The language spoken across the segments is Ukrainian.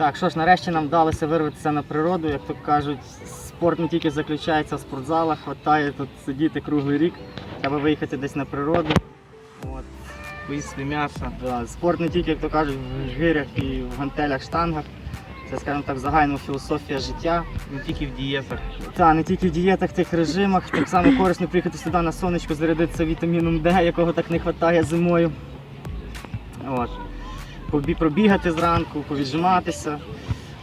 Так, що ж, нарешті нам вдалося вирватися на природу. Як то кажуть, спорт не тільки заключається в спортзалах, хватає тут сидіти круглий рік. Треба виїхати десь на природу. От. Поїсти м'ясо. Да, Спорт не тільки, як то кажуть, в гирях і в гантелях, штангах. Це, скажімо так, загальна філософія життя. Не тільки в дієтах. Та не тільки в дієтах, тих режимах. Так само корисно приїхати сюди на сонечко, зарядитися вітаміном Д, якого так не вистачає зимою. От. Пробігати зранку, повіджиматися,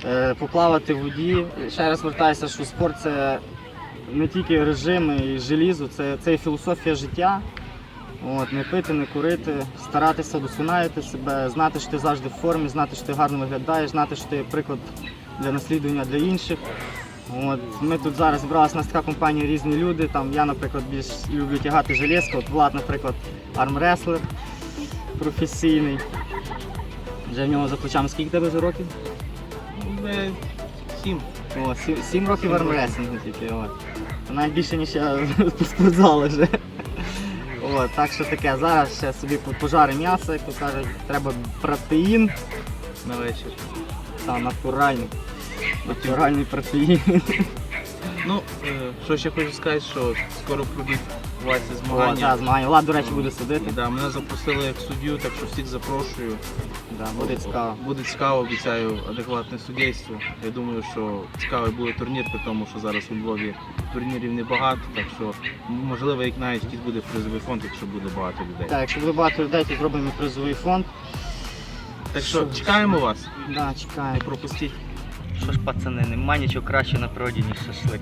е, поплавати в воді. Ще раз звертаюся, що спорт це не тільки режими і желізо, це, це і філософія життя. От, не пити, не курити, старатися досунати себе, знати, що ти завжди в формі, знати, що ти гарно виглядаєш, знати, що ти приклад для наслідування для інших. От, ми тут зараз зібралася у нас така компанія різні люди. Там я, наприклад, більш люблю тягати железку. От Влад, наприклад, армреслер професійний. Вже в нього за плечами скільки тебе вже років? Е, Сім. О, сім, сім років армресінгу тільки. Це Навіть більше, ніж я по спортзалу вже. От, так що таке, зараз ще собі пожари м'ясо, як то кажуть, треба протеїн на вечір. та натуральний. Натуральний протеїн. Ну, е, що ще хочу сказати, що скоро пройдуть Вася О, змагання. змагання. Влад, до речі, буде судити. Да, мене запросили як суддю, так що всіх запрошую. Да, буде цікаво. Буде цікаво, обіцяю адекватне суддівство. Я думаю, що цікавий буде турнір, при тому, що зараз у Львові турнірів небагато, так що можливо, як навіть якийсь буде призовий фонд, якщо буде багато людей. Так, якщо буде багато людей, то зробимо призовий фонд. Так що чекаємо вас. Да, Не пропустіть. Що ж, пацани, нема нічого краще на природі, ніж шашлик.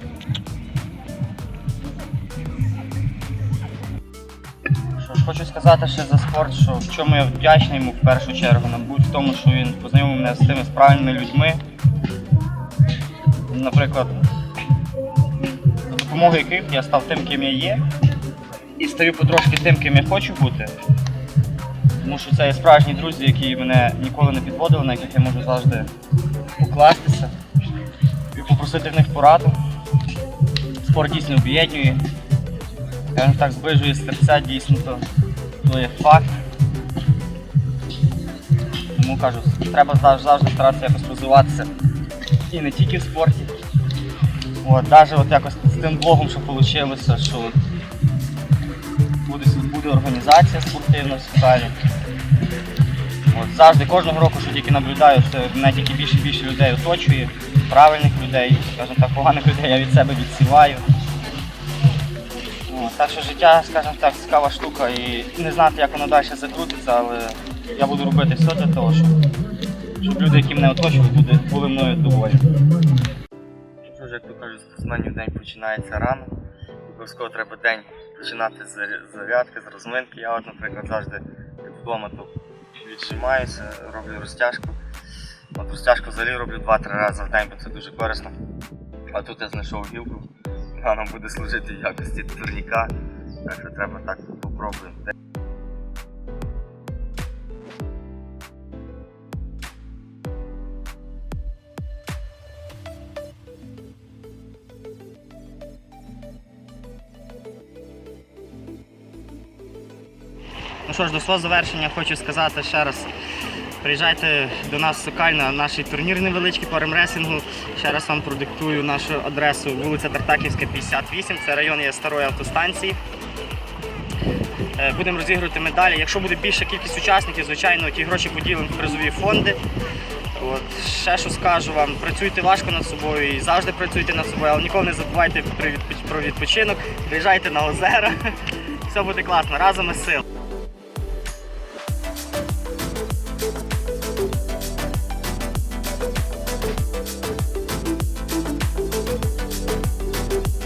Хочу сказати ще за спорт, що в чому я вдячний йому в першу чергу, мабуть, в тому, що він познайомив мене з тими з правильними людьми. Наприклад, за допомогою яких я став тим, ким я є, і стаю потрошки тим, ким я хочу бути. Тому що це є справжні друзі, які мене ніколи не підводили, на яких я можу завжди покластися і попросити в них пораду. Спорт дійсно об'єднує. Скажімо так, зближує серця дійсно, то, то є факт. Тому кажу, треба завжди, старатися якось розвиватися і не тільки в спорті. От, навіть от якось з тим блогом, що вийшло, що буде, буде організація спортивна в Сокалі. От, завжди кожного року, що тільки наблюдаю, що мене тільки більше і більше людей оточує, правильних людей, скажімо так, поганих людей я від себе відсіваю. От, так що життя, скажімо так, цікава штука і не знати, як воно далі закрутиться, але я буду робити все для того, щоб, щоб люди, які мене оточують, були, мною доволі. Що ж, як то кажуть, спортсменів день починається рано. Обов'язково треба день починати з зарядки, з розминки. Я от, наприклад, завжди вдома то віджимаюся, роблю розтяжку. От розтяжку взагалі роблю 2-3 рази в день, бо це дуже корисно. А тут я знайшов гілку, вона буде служити в якості турніка. Так що треба так попробуємо. Ну що ж, до свого завершення хочу сказати ще раз. Приїжджайте до нас в на наш турнір невеличкий по ремресінгу. Ще раз вам продиктую нашу адресу вулиця Тартаківська, 58. Це район є старої автостанції. Е, Будемо розігрувати медалі. Якщо буде більша кількість учасників, звичайно, ті гроші поділимо в призові фонди. От, ще що скажу вам, працюйте важко над собою і завжди працюйте над собою, але ніколи не забувайте про відпочинок, приїжджайте на озера. Все буде класно, разом і сил.